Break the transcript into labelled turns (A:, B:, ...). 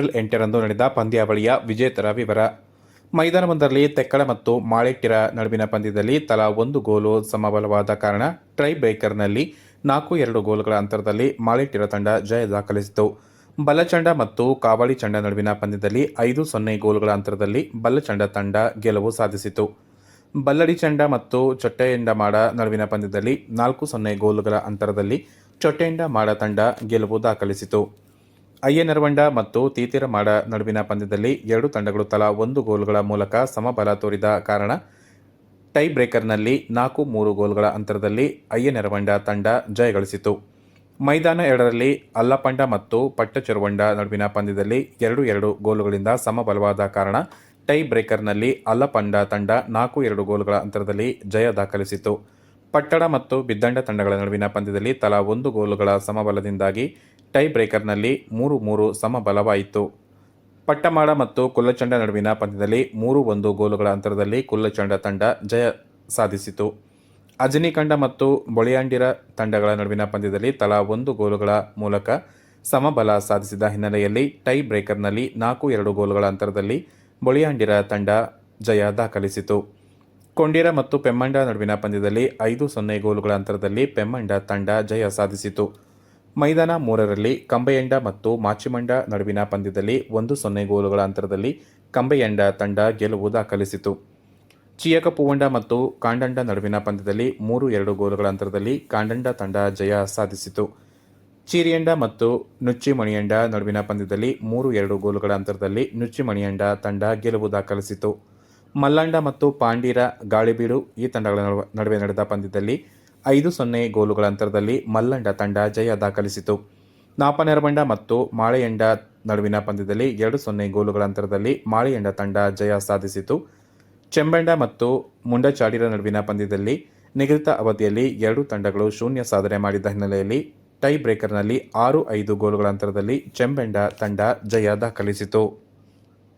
A: April ಎಂಟರಂದು ನಡೆದ ಪಂದ್ಯಾವಳಿಯ ವಿಜೇತರ ವಿವರ. ಮೈದಾನವೊಂದರಲ್ಲಿ ತೆಕ್ಕಳ ಮತ್ತು ಮಾಳೆಟ್ಟಿರ ನಡುವಿನ ಪಂದ್ಯದಲ್ಲಿ ತಲಾ ಒಂದು ಗೋಲು ಸಮಬಲವಾದ ಕಾರಣ ಟ್ರೈ ಬ್ರೇಕರ್ನಲ್ಲಿ ನಾಲ್ಕು ಎರಡು ಗೋಲುಗಳ ಅಂತರದಲ್ಲಿ ಮಾಳೆಟ್ಟಿರ ತಂಡ ಜಯ ದಾಖಲಿಸಿತು. ಬಲ್ಲಚಂಡ ಮತ್ತು ಕಾವಳಿ ಚಂಡ ನಡುವಿನ ಪಂದ್ಯದಲ್ಲಿ ಐದು ಸೊನ್ನೆ ಗೋಲುಗಳ ಅಂತರದಲ್ಲಿ ಬಲ್ಲಚಂಡ ತಂಡ ಗೆಲುವು ಸಾಧಿಸಿತು. ಬಲ್ಲಡಿ ಚಂಡ ಮತ್ತು ಚೊಟ್ಟೆಯಂಡ ಮಾಡ ನಡುವಿನ ಪಂದ್ಯದಲ್ಲಿ ನಾಲ್ಕು ಸೊನ್ನೆ ಗೋಲುಗಳ ಅಂತರದಲ್ಲಿ ಚೊಟ್ಟೆಯಂಡ ಮಾಡ ತಂಡ ಗೆಲುವು ದಾಖಲಿಸಿತು. ಅಯ್ಯನರವಂಡ ಮತ್ತು ತೀತಿರಮಾಡ ನಡುವಿನ ಪಂದ್ಯದಲ್ಲಿ ಎರಡು ತಂಡಗಳು ತಲಾ ಒಂದು ಗೋಲುಗಳ ಮೂಲಕ ಸಮಬಲ ತೋರಿದ ಕಾರಣ ಟೈ ಬ್ರೇಕರ್ನಲ್ಲಿ ನಾಲ್ಕು ಮೂರು ಗೋಲುಗಳ ಅಂತರದಲ್ಲಿ ಅಯ್ಯನರವಂಡ ತಂಡ ಜಯಗಳಿಸಿತು. ಮೈದಾನ ಎರಡರಲ್ಲಿ ಅಲ್ಲಪಂಡ ಮತ್ತು ಪಟ್ಟಚೆರುವಂಡ ನಡುವಿನ ಪಂದ್ಯದಲ್ಲಿ ಎರಡು ಎರಡು ಗೋಲುಗಳಿಂದ ಸಮಬಲವಾದ ಕಾರಣ ಟೈ ಬ್ರೇಕರ್ನಲ್ಲಿ ಅಲ್ಲಪಂಡ ತಂಡ ನಾಲ್ಕು ಎರಡು ಗೋಲುಗಳ ಅಂತರದಲ್ಲಿ ಜಯ ದಾಖಲಿಸಿತು. ಪಟ್ಟಣ ಮತ್ತು ಬಿದ್ದಂಡ ತಂಡಗಳ ನಡುವಿನ ಪಂದ್ಯದಲ್ಲಿ ತಲಾ ಒಂದು ಗೋಲುಗಳ ಸಮಬಲದಿಂದಾಗಿ ಟೈ ಬ್ರೇಕರ್ನಲ್ಲಿ ಮೂರು ಮೂರು ಸಮಬಲವಾಯಿತು ಪಟ್ಟಮಾಡ ಮತ್ತು ಕುಲ್ಲಚಂಡ ನಡುವಿನ ಪಂದ್ಯದಲ್ಲಿ ಮೂರು ಒಂದು ಗೋಲುಗಳ ಅಂತರದಲ್ಲಿ ಕುಲ್ಲಚಂಡ ತಂಡ ಜಯ ಸಾಧಿಸಿತು. ಅಜನಿಕಂಡ ಮತ್ತು ಬೊಳಿಯಾಂಡಿರ ತಂಡಗಳ ನಡುವಿನ ಪಂದ್ಯದಲ್ಲಿ ತಲಾ ಒಂದು ಗೋಲುಗಳ ಮೂಲಕ ಸಮಬಲ ಸಾಧಿಸಿದ ಹಿನ್ನೆಲೆಯಲ್ಲಿ ಟೈ ಬ್ರೇಕರ್ನಲ್ಲಿ ನಾಲ್ಕು ಎರಡು ಗೋಲುಗಳ ಅಂತರದಲ್ಲಿ ಬೊಳಿಯಾಂಡಿರ ತಂಡ ಜಯ ದಾಖಲಿಸಿತು. ಕೊಂಡಿರ ಮತ್ತು ಪೆಮ್ಮಂಡ ನಡುವಿನ ಪಂದ್ಯದಲ್ಲಿ ಐದು ಸೊನ್ನೆ ಗೋಲುಗಳ ಅಂತರದಲ್ಲಿ ಪೆಮ್ಮಂಡ ತಂಡ ಜಯ ಸಾಧಿಸಿತು. ಮೈದಾನ ಮೂರರಲ್ಲಿ ಕಂಬೆಯಂಡ ಮತ್ತು ಮಾಚಿಮಂಡ ನಡುವಿನ ಪಂದ್ಯದಲ್ಲಿ ಒಂದು ಸೊನ್ನೆ ಗೋಲುಗಳ ಅಂತರದಲ್ಲಿ ಕಂಬೆಯಂಡ ತಂಡ ಗೆಲುವು ದಾಖಲಿಸಿತು. ಚಿಯಕಪೂವಂಡ ಮತ್ತು ಕಾಂಡಂಡ ನಡುವಿನ ಪಂದ್ಯದಲ್ಲಿ ಮೂರು ಎರಡು ಗೋಲುಗಳ ಅಂತರದಲ್ಲಿ ಕಾಂಡಂಡ ತಂಡ ಜಯ ಸಾಧಿಸಿತು. ಚೀರಿಯಂಡ ಮತ್ತು ನುಚ್ಚಿಮಣಿಯಂಡ ನಡುವಿನ ಪಂದ್ಯದಲ್ಲಿ ಮೂರು ಎರಡು ಗೋಲುಗಳ ಅಂತರದಲ್ಲಿ ನುಚ್ಚಿಮಣಿಯಂಡ ತಂಡ ಗೆಲುವು ದಾಖಲಿಸಿತು. ಮಲ್ಲಂಡ ಮತ್ತು ಪಾಂಡೀರ ಗಾಳಿಬೀಡು ಈ ತಂಡಗಳ ನಡುವ- ನಡುವೆ ನಡೆದ ಪಂದ್ಯದಲ್ಲಿ ಐದು ಸೊನ್ನೆ ಗೋಲುಗಳ ಅಂತರದಲ್ಲಿ ಮಲ್ಲಂಡ ತಂಡ ಜಯ ದಾಖಲಿಸಿತು. ನಾಪನೆರಬಂಡ ಮತ್ತು ಮಾಳೆಯಂಡ ನಡುವಿನ ಪಂದ್ಯದಲ್ಲಿ ಎರಡು ಸೊನ್ನೆ ಗೋಲುಗಳ ಅಂತರದಲ್ಲಿ ಮಾಳೆಯಂಡ ತಂಡ ಜಯ ಸಾಧಿಸಿತು. ಚೆಂಬಂಡ ಮತ್ತು ಮುಂಡಚಾಡಿರ ನಡುವಿನ ಪಂದ್ಯದಲ್ಲಿ ನಿಗದಿತ ಅವಧಿಯಲ್ಲಿ ಎರಡು ತಂಡಗಳು ಶೂನ್ಯ ಸಾಧನೆ ಮಾಡಿದ ಹಿನ್ನೆಲೆಯಲ್ಲಿ ಟೈ ಬ್ರೇಕರ್ನಲ್ಲಿ ಆರು ಐದು ಗೋಲುಗಳ ಅಂತರದಲ್ಲಿ ಚೆಂಬೆಂಡ ತಂಡ ಜಯ ದಾಖಲಿಸಿತು.